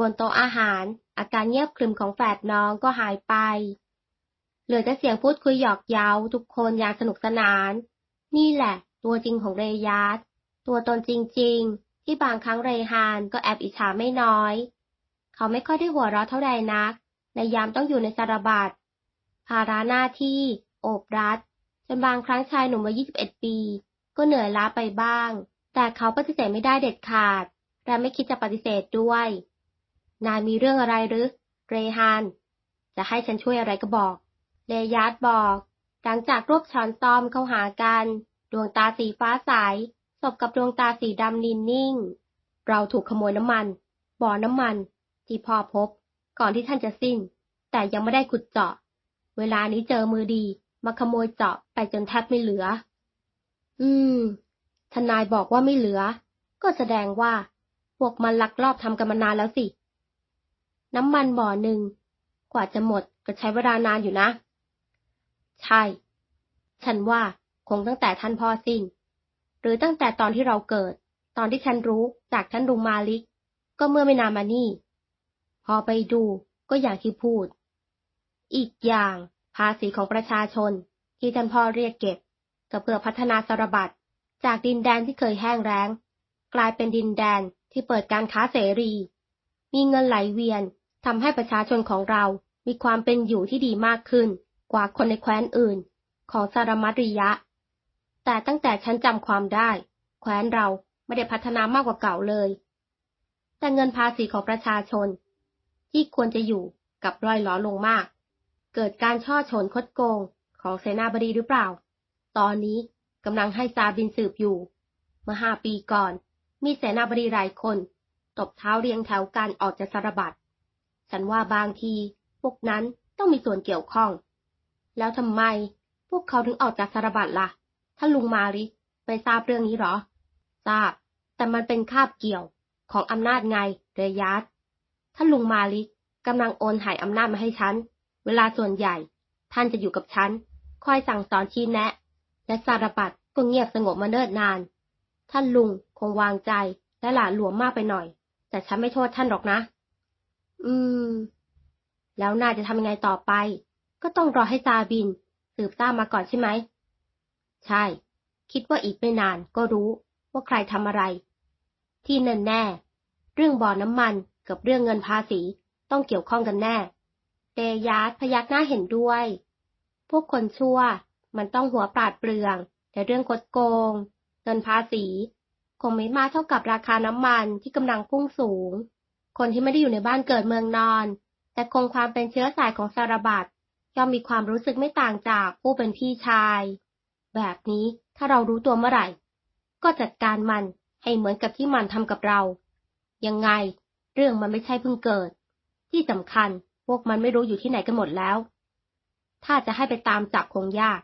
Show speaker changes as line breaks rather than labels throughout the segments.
บนโต๊ะอาหาร อาการเงียบครึมของแฝดน้องก็หายไป เหลือแต่เสียงพูดคุยหยอกเย้าทุกคนอย่างสนุกสนาน นี่แหละ ตัวจริงของเรยัสตัวตนจริง ๆ ที่บางครั้งเรฮานก็แอบอิจฉาไม่น้อย เขาไม่ค่อยได้หัวเราะเท่าใดนัก ในยามต้องอยู่ในสารบัตภาระหน้าที่ โอบรัดจนบางครั้งชายหนุ่มวัย 21 ปี ก็เหนื่อยล้าไปบ้าง แต่เขาปฏิเสธไม่ได้เด็ดขาด และไม่คิดจะปฏิเสธด้วย นายมีเรื่องอะไรหรือ เรฮาน จะให้ฉันช่วยอะไรก็บอกเลยัสบอก หลังจากรวบช้อนซ้อมเข้าหากัน ดวงตาสีฟ้าใสสบกับดวงตาสีดำนินนิ่ง เราถูกขโมยน้ำมัน บ่อน้ำมัน ที่พ่อพบ ก่อนที่ท่านจะสิ้น แต่ยังไม่ได้ขุดเจาะ เวลานี้เจอมือดี มาขโมยเจาะไปจนแทบไม่เหลือ อืม ทนายบอกว่าไม่เหลือ ก็แสดงว่า พวกมันลักลอบทำกันมานานแล้วสิ น้ำมันบ่อหนึ่ง กว่าจะหมดก็ใช้เวลานานอยู่นะ ใช่ ฉันว่าคงตั้งแต่ท่านพ่อสิ้น หรือตั้งแต่ตอนที่เราเกิด ตอนที่ฉันรู้จากท่านลุงมาลิก ก็เมื่อไม่นานมานี่ พอไปดูก็อย่างที่พูด อีกอย่างภาษีของประชาชนที่ท่านพ่อเรียกเก็บก็เพื่อพัฒนาสารบัตจากดินแดนที่เคยแห้งแล้ง กลายเป็นดินแดนที่เปิดการค้าเสรี มีเงินไหลเวียน ทำให้ประชาชนของเรามีความเป็นอยู่ที่ดีมากขึ้น กว่าคนในแคว้นอื่น ของสารมัตริยะ แต่ตั้งแต่ฉันจำความได้ แคว้นเราไม่ได้พัฒนามากกว่าเก่าเลย แต่เงินภาษีของประชาชน ที่ควรจะอยู่กับรอยหลอลงมาก เกิดการช่อฉนคดโกงของเสนาบดีหรือเปล่า ตอนนี้กำลังให้ซาบินสืบอยู่ เมื่อห้าปีก่อน มีเสนาบดีหลายคน ตบเท้าเรียงแถวกันออกจากสารบัตร ฉันว่าบางที พวกนั้นต้องมีส่วนเกี่ยวข้อง แล้วทำไม พวกเขาถึงออกจากสารบัตรละ่ะถ้านลุงมาริไปทราบเรื่องนี้หรอ ทราบ แต่มันเป็นคาบเกี่ยวของอำนาจไงเรยัสถ้านลุงมาลิกำลังโอนถ่ายอำนาจมาให้ฉัน เวลาส่วนใหญ่ ท่านจะอยู่กับฉัน คอยสั่งสอนชี้แนะ และสารบัตรก็เงียบสงบมาเนิ่นนาน ท่านลุงคงวางใจและหลาหลวมมากไปหน่อย แต่ฉันไม่โทษท่านหรอกนะ อืม แล้วนายจะทำยังไงต่อไป ก็ต้องรอให้ซาบิน สืบทราบมาก่อนใช่ไหม ใช่ คิดว่าอีกไม่นานก็รู้ว่าใครทำอะไร ที่แน่แน่เรื่องบ่อน้ำมันกับเรื่องเงินภาษีต้องเกี่ยวข้องกันแน่เตยาสพยักหน้าเห็นด้วย พวกคนชั่วมันต้องหัวปราดเปลืองแต่เรื่องกดโกง เงินภาษี คงไม่มากเท่ากับราคาน้ำมันที่กำลังพุ่งสูง คนที่ไม่ได้อยู่ในบ้านเกิดเมืองนอน แต่คงความเป็นเชื้อสายของสารบัตย่อมมีความรู้สึกไม่ต่างจากผู้เป็นพี่ชาย แบบนี้ถ้าเรารู้ตัวเมื่อไหร่ ก็จัดการมันให้เหมือนกับที่มันทำกับเรา ยังไง เรื่องมันไม่ใช่เพิ่งเกิด ที่สำคัญพวกมันไม่รู้อยู่ที่ไหนกันหมดแล้ว ถ้าจะให้ไปตามจับคงยาก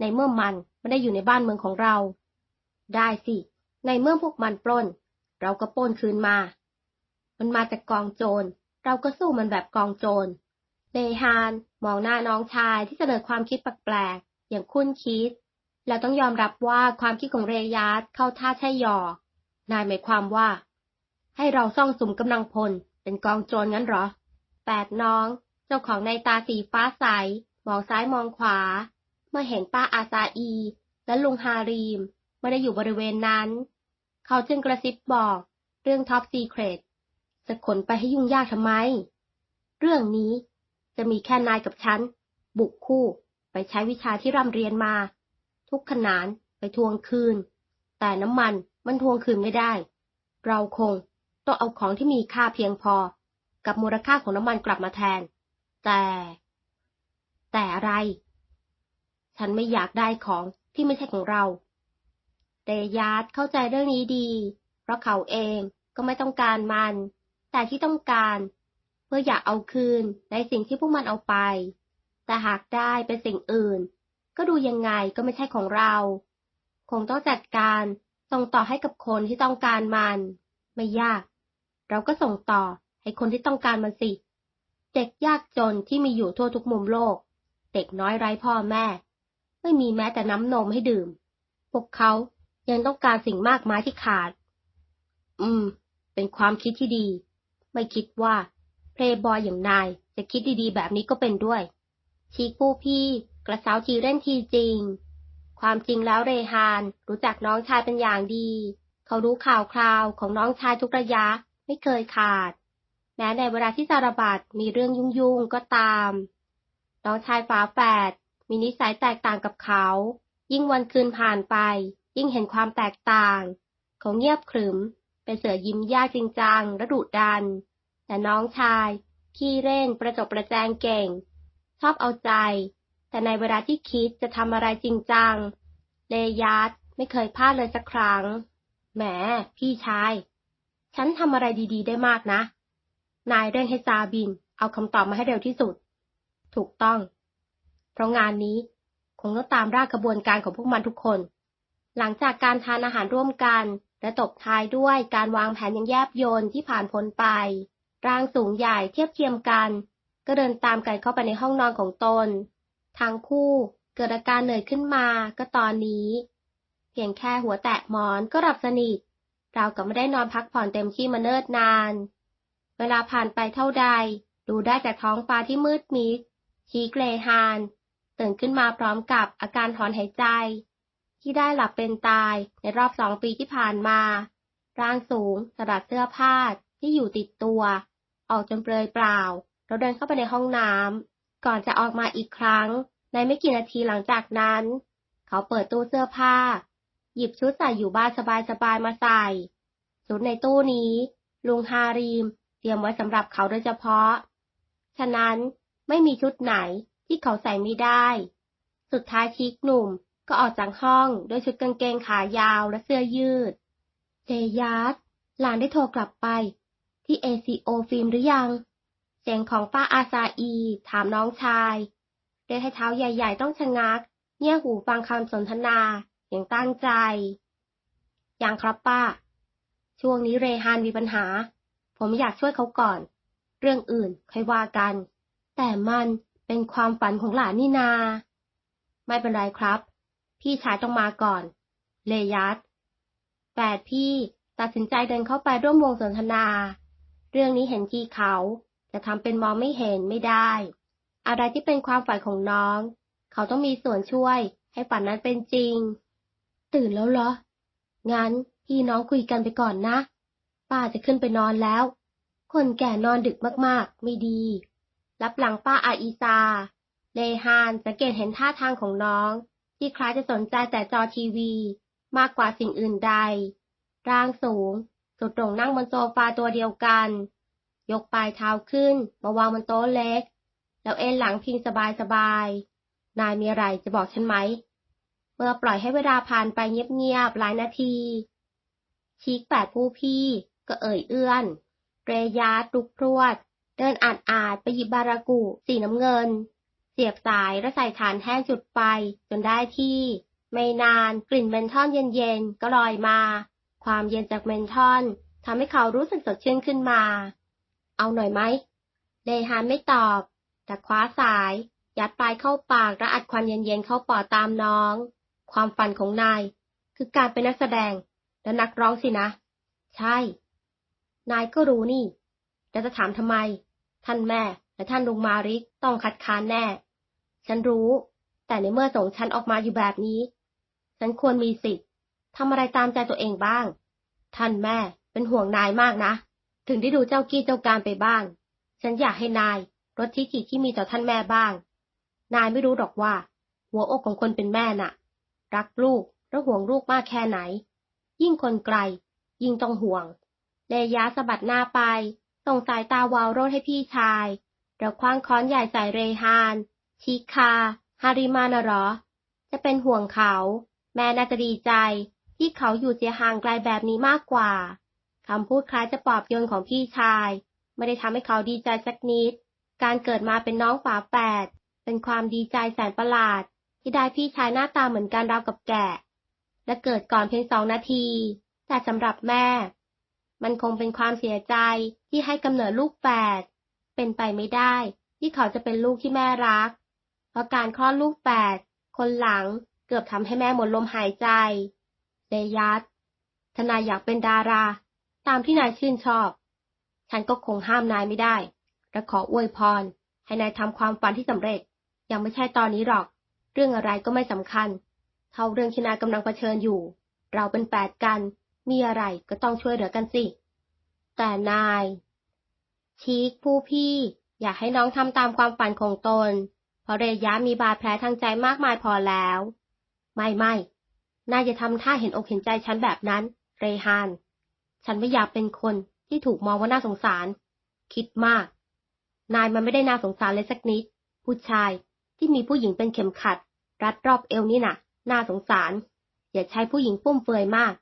ในเมื่อมันไม่ได้อยู่ในบ้านเมืองของเรา ได้สิ ในเมื่อพวกมันปล้น เราก็ปล้นคืนมา มันมาจากกองโจร เราก็สู้มันแบบกองโจรเลฮานมองหน้าน้องชายที่เสนอความคิดแปลกๆ อย่างคุ้นคิด แล้วต้องยอมรับว่าความคิดของเรยัสเข้าท่าใช่ยอ นายหมายความว่า ให้เราซ่องสุมกำลังพล เป็นกองโจรงั้นหรอ แปดน้อง เจ้าของในตาสีฟ้าใส มองซ้ายมองขวา เมื่อเห็นป้าอาซาอี และลุงฮารีมไม่ได้อยู่บริเวณนั้น เขาจึงกระซิบบอกเรื่องท็อปซีเครต จะขนไปให้ยุ่งยากทำไม เรื่องนี้จะมีแค่นายกับฉัน บุกคู่ไปใช้วิชาที่ร่ำเรียนมา ทุกขนานไปทวงคืน แต่น้ำมันมันทวงคืนไม่ได้ เราคงต้องเอาของที่มีค่าเพียงพอ กับมูลค่าของน้ำมันกลับมาแทน แต่ แต่อะไร ฉันไม่อยากได้ของที่ไม่ใช่ของเราเตยาดเข้าใจเรื่องนี้ดี เพราะเขาเองก็ไม่ต้องการมัน แต่ที่ต้องการ เพื่ออยากเอาคืนในสิ่งที่พวกมันเอาไป แต่หากได้เป็นสิ่งอื่น ก็ดูยังไงก็ไม่ใช่ของเรา คงต้องจัดการส่งต่อให้กับคนที่ต้องการมัน ไม่ยาก เราก็ส่งต่อให้คนที่ต้องการมันสิ เด็กยากจนที่มีอยู่ทั่วทุกมุมโลก เด็กน้อยไร้พ่อแม่ ไม่มีแม้แต่น้ำนมให้ดื่ม พวกเขายังต้องการสิ่งมากมายที่ขาด อืม เป็นความคิดที่ดี ไม่คิดว่าเพลย์บอยอย่างนายจะคิดดีๆ แบบนี้ก็เป็นด้วย ชีกู้พี่ กระเซาทีเล่นทีจริง ความจริงแล้วเรฮานรู้จักน้องชายเป็นอย่างดี เขารู้ข่าวคราวของน้องชายทุกระยะไม่เคยขาด แม้ในเวลาที่สารบัตมีเรื่องยุ่งๆก็ตาม น้องชายฝาแฝดมีนิสัยแตกต่างกับเขา ยิ่งวันคืนผ่านไป ยิ่งเห็นความแตกต่าง เขาเงียบขรึม เป็นเสือยิ้มยากจริงจังและดุดัน แต่น้องชายขี้เล่นประจบประแจงเก่ง ชอบเอาใจ แต่ในเวลาที่คิดจะทำอะไรจริงจัง เลยาร์ดไม่เคยพลาดเลยสักครั้ง แหม พี่ชาย ฉันทำอะไรดีๆ ได้มากนะ นายเร่งให้ซาบิน เอาคำตอบมาให้เร็วที่สุด ถูกต้อง เพราะงานนี้คงต้องตามรากกระบวนการของพวกมันทุกคน หลังจากการทานอาหารร่วมกัน และตบท้ายด้วยการวางแผนอย่างแยบยลที่ผ่านพ้นไป ร่างสูงใหญ่เทียบเทียมกัน ก็เดินตามกันเข้าไปในห้องนอนของตน ทั้งคู่เกิดอาการเหนื่อยขึ้นมาก็ตอนนี้ เพียงแค่หัวแตะหมอนก็หลับสนิท เรากับไม่ได้นอนพักผ่อนเต็มที่มาเนิ่นนาน เวลาผ่านไปเท่าใด ดูได้จากท้องฟ้าที่มืดมิดชีเกรฮานตื่นขึ้นมาพร้อมกับอาการถอนหายใจ ที่ได้หลับเป็นตายในรอบสองปีที่ผ่านมา ร่างสูงสลัดเสื้อผ้า ที่อยู่ติดตัว ออกจนเปลือยเปล่าเราเดินเข้าไปในห้องน้ำก่อนจะออกมาอีกครั้ง ในไม่กี่นาทีหลังจากนั้น เขาเปิดตู้เสื้อผ้า หยิบชุดใส่อยู่บ้านสบายๆมาใส่ ชุดในตู้นี้ ลุงฮารีม เตรียมไว้สำหรับเขาโดยเฉพาะ ฉะนั้นไม่มีชุดไหนที่เขาใส่ไม่ได้ สุดท้ายชิกหนุ่มก็ออกจากห้องด้วยชุดกางเกงขายาวและเสื้อยืดเจยาร์ดหลานได้โทรกลับไป ที่ ACO ฟิล์มหรือยัง เสียงของป้าอาซาอี ถามน้องชายเดยให้เท้าใหญ่ ๆ ต้องชะงัก เงี่ยหูฟังคำสนทนาอย่างตั้งใจ ยังครับป้า ช่วงนี้เรฮานมีปัญหา ผมอยากช่วยเขาก่อน เรื่องอื่นค่อยว่ากัน แต่มันเป็นความฝันของหลานนี่นา ไม่เป็นไรครับ พี่ชายต้องมาก่อน เลยัสแปดพี่ตัดสินใจเดินเข้าไปร่วมวงสนทนา รื่องนี้เห็นทีเขา จะทำเป็นมองไม่เห็นไม่ได้ อะไรที่เป็นความฝันของน้อง เขาต้องมีส่วนช่วย ให้ฝันนั้นเป็นจริง ตื่นแล้วเหรอ งั้นพี่น้องคุยกันไปก่อนนะ ป้าจะขึ้นไปนอนแล้ว คนแก่นอนดึกมากๆ ไม่ดี รับหลังป้าอาอีซา เลฮานสังเกตเห็นท่าทางของน้อง ที่คล้ายจะสนใจแต่จอทีวี มากกว่าสิ่งอื่นใด ร่างสูง สุดโด่งนั่งบนโซฟาตัวเดียวกัน ยกปลายเท้าขึ้นมาวางบนโต๊ะเล็ก แล้วเอนหลังพิงสบายๆนายมีอะไรจะบอกฉันไหม เมื่อปล่อยให้เวลาผ่านไปเงียบๆหลายนาที ชีกแปดผู้พี่ก็เอ่ยเอื้อน เรยาตุกพรวด เดินอาดอาดไปหยิบบารากุสีน้ำเงิน เสียบสายและใส่ฐานแห้งจุดไฟจนได้ที่ ไม่นานกลิ่นเมนทอนเย็นๆก็ลอยมา ความเย็นจากเมนทอนทำให้เขารู้สึกสดชื่นขึ้นมา เอาหน่อยไหมเลฮานไม่ตอบ แต่คว้าสาย ยัดปลายเข้าปากและอัดควันเย็นๆเข้าปอดตามน้อง ความฝันของนาย คือการเป็นนักแสดง และนักร้องสินะ ใช่ นายก็รู้นี่ แต่จะถามทำไม ท่านแม่และท่านลุงมาริกต้องคัดค้านแน่ ฉันรู้ แต่ในเมื่อส่งฉันออกมาอยู่แบบนี้ ฉันควรมีสิทธิ์ ทำอะไรตามใจตัวเองบ้าง ท่านแม่เป็นห่วงนายมากนะ ถึงได้ดูเจ้ากี้เจ้าการไปบ้าง ฉันอยากให้นายลดทิฐิที่มีต่อท่านแม่บ้าง นายไม่รู้หรอกว่า หัวอกของคนเป็นแม่น่ะ รักลูกและห่วงลูกมากแค่ไหน ยิ่งคนไกล ยิ่งต้องห่วงเลยาสะบัดหน้าไป ส่งสายตาวาวโรดให้พี่ชายแล้วคว้างค้อนใหญ่ใส่เรฮาน ชิคา ฮาริมานหรอ จะเป็นห่วงเขา แม่น่าจะดีใจ ที่เขาอยู่เสียห่างไกลแบบนี้มากกว่าคำพูดคล้ายจะปลอบโยนของพี่ชาย ไม่ได้ทำให้เขาดีใจสักนิด การเกิดมาเป็นน้องฝาแฝดเป็นความดีใจแสนประหลาด ที่ได้พี่ชายหน้าตาเหมือนกันราวกับแกะ และเกิดก่อนเพียงสองนาที แต่สำหรับแม่ มันคงเป็นความเสียใจที่ให้กำเนิดลูกแฝดเป็นไปไม่ได้ ที่เขาจะเป็นลูกที่แม่รัก เพราะการคลอดลูกแฝดคนหลังเกือบทำให้แม่หมดลมหายใจ เดยัสทนายอยากเป็นดารา ตามที่นายชื่นชอบ ฉันก็คงห้ามนายไม่ได้และขออวยพร ให้นายทำความฝันที่สำเร็จ ยังไม่ใช่ตอนนี้หรอก เรื่องอะไรก็ไม่สำคัญ เท่าเรื่องที่นายกำลังเผชิญอยู่ เราเป็นแปดกัน มีอะไรก็ต้องช่วยเหลือกันสิ แต่นาย ชีกผู้พี่ อยากให้น้องทำตามความฝันของตน เพราะเรยะมีบาดแผลทางใจมากมายพอแล้ว ไม่ไม่ นายจะทำท่าเห็นอกเห็นใจฉันแบบนั้น เรฮาน ฉันไม่อยากเป็นคนที่ถูกมองว่าน่าสงสาร คิดมาก นายมันไม่ได้น่าสงสารเลยสักนิด ผู้ชายที่มีผู้หญิงเป็นเข็มขัด รัดรอบเอวนี่น่ะ น่าสงสาร อย่าใช้ผู้หญิงฟุ่มเฟือยมาก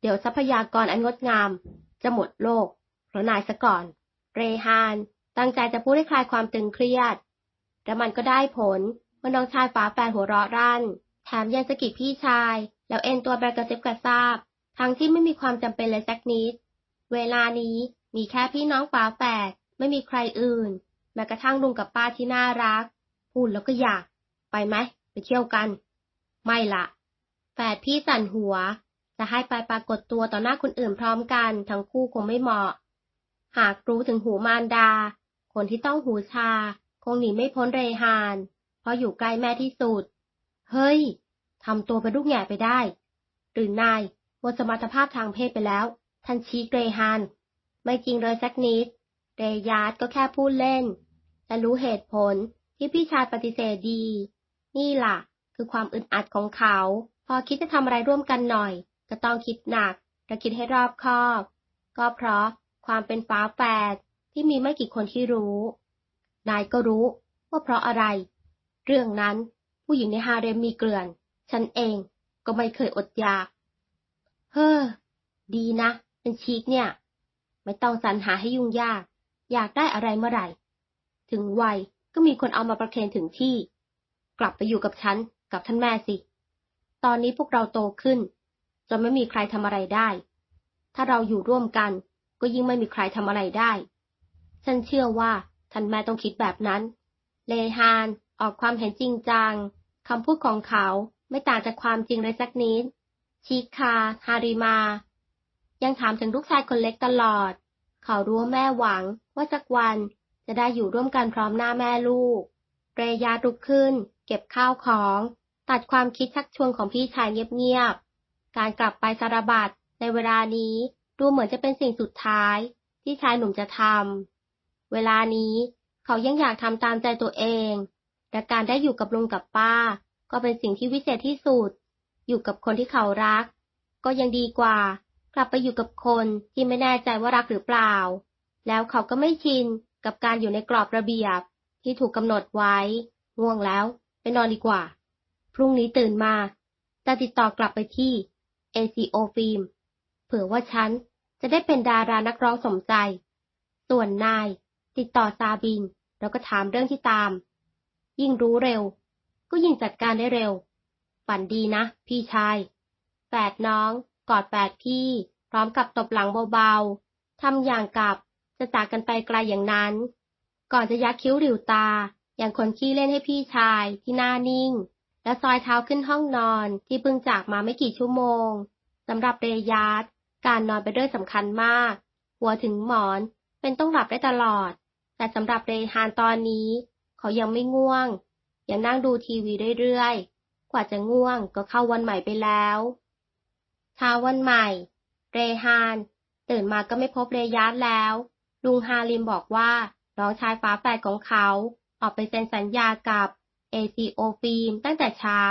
เดี๋ยวทรัพยากรอันงดงาม จะหมดโลกเพราะนายซะก่อน เรฮาน ตั้งใจจะพูดให้คลายความตึงเครียด แต่มันก็ได้ผลเมื่อน้องชายฝาแฝดหัวเราะรั่นแถมยังสะกิดพี่ชาย แล้วเอ็นตัวไปกระซิบกระซาบ ทั้งที่ไม่มีความจำเป็นเลยสักนิด เวลานี้มีแค่พี่น้องฝาแฝดไม่มีใครอื่น แม้กระทั่งลุงกับป้าที่น่ารัก พูดแล้วก็อยาก ไปไหม ไปเที่ยวกัน ไม่ละแฝดพี่สั่นหัว จะให้ไปปรากฏตัวต่อหน้าคนอื่นพร้อมกัน ทั้งคู่คงไม่เหมาะ หากรู้ถึงหูมารดา คนที่ต้องหูชา คงหนีไม่พ้นเรฮาน เพราะอยู่ใกล้แม่ที่สุด เฮ้ย ทำตัวเป็นลูกแง่ไปได้ หรือนายหมดสมรรถภาพทางเพศไปแล้ว ทันชีเกรฮาน ไม่จริงเลยสักนิด เรยาร์ดก็แค่พูดเล่น แต่รู้เหตุผลที่พี่ชายปฏิเสธดี นี่ล่ะ คือความอึดอัดของเขา พอคิดจะทำอะไรร่วมกันหน่อย ก็ต้องคิดหนักและคิดให้รอบคอบ ก็เพราะความเป็นฟ้าแฝดที่มีไม่กี่คนที่รู้ นายก็รู้ว่าเพราะอะไร เรื่องนั้นผู้หญิงในฮาเร็มมีเกลื่อน ฉันเองก็ไม่เคยอดอยาก เฮ้อ ดีนะ เป็นชีกเนี่ย ไม่ต้องสรรหาให้ยุ่งยาก อยากได้อะไรเมื่อไหร่ ถึงวัยก็มีคนเอามาประเคนถึงที่ กลับไปอยู่กับฉัน กับท่านแม่สิ ตอนนี้พวกเราโตขึ้นจนไม่มีใครทำอะไรได้ ถ้าเราอยู่ร่วมกัน ก็ยิ่งไม่มีใครทำอะไรได้ ฉันเชื่อว่าท่านแม่ต้องคิดแบบนั้น เลฮานออกความเห็นจริงจังคำพูดของเขา ไม่ต่างจากความจริงเลยสักนิด ชิคา ฮาริมา ยังถามถึงลูกชายคนเล็กตลอด เขารู้ว่าแม่หวังว่าสักวันจะได้อยู่ร่วมกันพร้อมหน้าแม่ลูก เรยาลุกขึ้น เก็บข้าวของ ตัดความคิดชักชวนของพี่ชายเงียบๆ การกลับไปสารบัตในเวลานี้ดูเหมือนจะเป็นสิ่งสุดท้าย ที่ชายหนุ่มจะทำ เวลานี้เขายังอยากทำตามใจตัวเอง และการได้อยู่กับลุงกับป้า ก็เป็นสิ่งที่วิเศษที่สุด อยู่กับคนที่เขารัก ก็ยังดีกว่า กลับไปอยู่กับคนที่ไม่แน่ใจว่ารักหรือเปล่า แล้วเขาก็ไม่ชินกับการอยู่ในกรอบระเบียบที่ถูกกำหนดไว้ ง่วงแล้ว ไปนอนดีกว่า พรุ่งนี้ตื่นมา จะติดต่อกลับไปที่ ACO ฟิล์มเผื่อว่าฉันจะได้เป็นดารานักร้องสมใจ ส่วนนาย ติดต่อซาบิน แล้วก็ถามเรื่องที่ตาม ยิ่งรู้เร็ว ก็ยิ่งจัดการได้เร็ว ฝันดีนะ พี่ชายแฝดน้อง กอดแฝดพี่ พร้อมกับตบหลังเบาๆ ทำอย่างกับจะจากกันไปไกลอย่างนั้น ก่อนจะยักคิ้วหลิวตา อย่างคนขี้เล่นให้พี่ชายที่หน้านิ่ง และซอยเท้าขึ้นห้องนอนที่เพิ่งจากมาไม่กี่ชั่วโมงสำหรับเรยาดการนอนเป็นเรื่องสำคัญมาก หัวถึงหมอนเป็นต้องหลับได้ตลอด แต่สำหรับเรฮานตอนนี้ เขายังไม่ง่วง ยังนั่งดูทีวีเรื่อยๆ กว่าจะง่วงก็เข้าวันใหม่ไปแล้วเช้าวันใหม่ เรฮาน ตื่นมาก็ไม่พบเรยาดแล้ว ลุงฮาลิมบอกว่าน้องชายฝาแฝดของเขา ออกไปเซ็นสัญญากับ ACO ฟิล์มตั้งแต่เช้า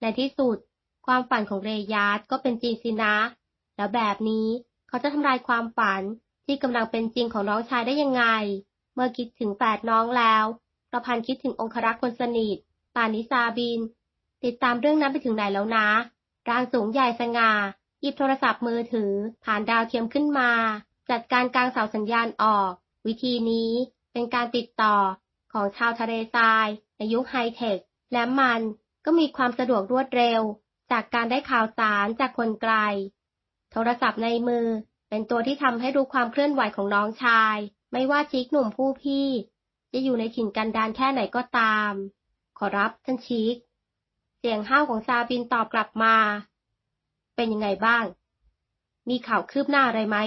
ในที่สุด ความฝันของเรยาดก็เป็นจริงสินะ แล้วแบบนี้เขาจะทำลายความฝันที่กำลังเป็นจริงของน้องชายได้ยังไง เมื่อคิดถึงแฝดน้องแล้ว ประพันธ์คิดถึงองครักษ์คนสนิทปานิซาบิน ติดตามเรื่องนั้นไปถึงไหนแล้วนะ ร่างสูงใหญ่สง่าหยิบโทรศัพท์มือถือ ผ่านดาวเทียมขึ้นมา จัดการกลางเสาสัญญาณออก วิธีนี้เป็นการติดต่อของชาวทะเลทรายในยุคไฮเทค และมันก็มีความสะดวกรวดเร็ว จากการได้ข่าวสารจากคนไกล โทรศัพท์ในมือเป็นตัวที่ทำให้รู้ความเคลื่อนไหวของน้องชาย ไม่ว่าชิกหนุ่มผู้พี่ จะอยู่ในถิ่นกันดานแค่ไหนก็ตาม ขอรับท่านชิกเสียงห้าวของซาบินตอบกลับมา เป็นยังไงบ้าง มีข่าวคืบหน้าอะไรไหม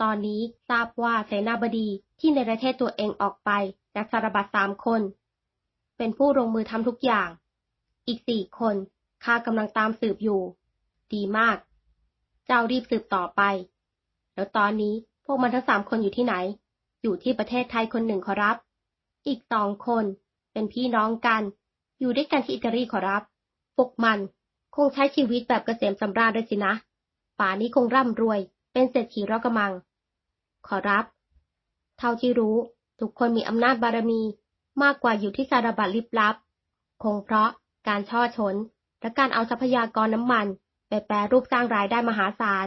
ตอนนี้ทราบว่าเสนาบดีที่ในประเทศตัวเองออกไปจากสารบัตสามคน เป็นผู้ลงมือทำทุกอย่าง อีกสี่คนข้ากำลังตามสืบอยู่ ดีมาก เจ้ารีบสืบต่อไป แล้วตอนนี้พวกมันทั้งสามคนอยู่ที่ไหน อยู่ที่ประเทศไทยคนหนึ่งขอรับ อีกสองคน เป็นพี่น้องกัน อยู่ด้วยกันที่อิตาลีขอรับพวกมันคงใช้ชีวิตแบบเกษมสำราญด้วยสินะ ป่านี้คงร่ำรวย เป็นเศรษฐีรอกระมัง ขอรับ เท่าที่รู้ ทุกคนมีอำนาจบารมีมากกว่าอยู่ที่สารบัตรลิบลับ คงเพราะการช่อชน และการเอาทรัพยากรน้ำมัน ไปแปรรูปสร้างรายได้มหาศาล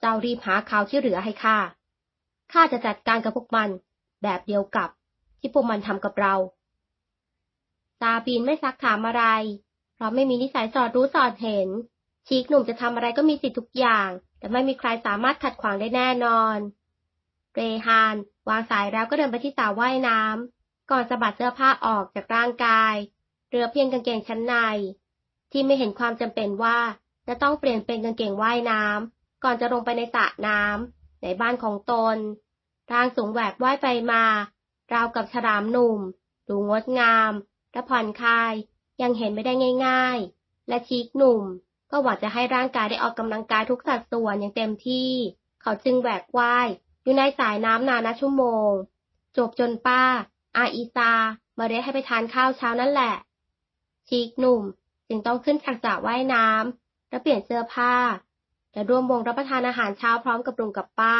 เจ้ารีบหาข่าวที่เหลือให้ข้า ข้าจะจัดการกับพวกมัน แบบเดียวกับที่พวกมันทำกับเรา ซาบีนไม่ซักถามอะไร เพราะไม่มีนิสัยสอดรู้สอดเห็น ชีกหนุ่มจะทำอะไรก็มีสิทธิ์ทุกอย่าง แต่ไม่มีใครสามารถขัดขวางได้แน่นอน เรฮานวางสายแล้วก็เดินไปที่สระว่ายน้ำก่อนสะบัดเสื้อผ้าออกจากร่างกายเหลือเพียงกางเกงชั้นใน ที่ไม่เห็นความจำเป็นว่าจะต้องเปลี่ยนเป็นกางเกงว่ายน้ำก่อนจะลงไปในสระน้ำ ในบ้านของตนร่างสูงแหวกว่ายไปมา ราวกับฉลามหนุ่ม ดูงดงามและผ่อนคลาย ยังเห็นไม่ได้ง่าย ๆ และชีกหนุ่ม ก็หวังจะให้ร่างกายได้ออกกำลังกายทุกสัดส่วนอย่างเต็มที่ เขาจึงแหวกว่ายอยู่ในสายน้ำนานนับชั่วโมง จบจนป้า อาอีซามาเรียกให้ไปทานข้าวเช้านั่นแหละ ชีกหนุ่มจึงต้องขึ้นจากสระว่ายน้ำและเปลี่ยนเสื้อผ้า และร่วมวงรับประทานอาหารเช้าพร้อมกับลุงกับป้า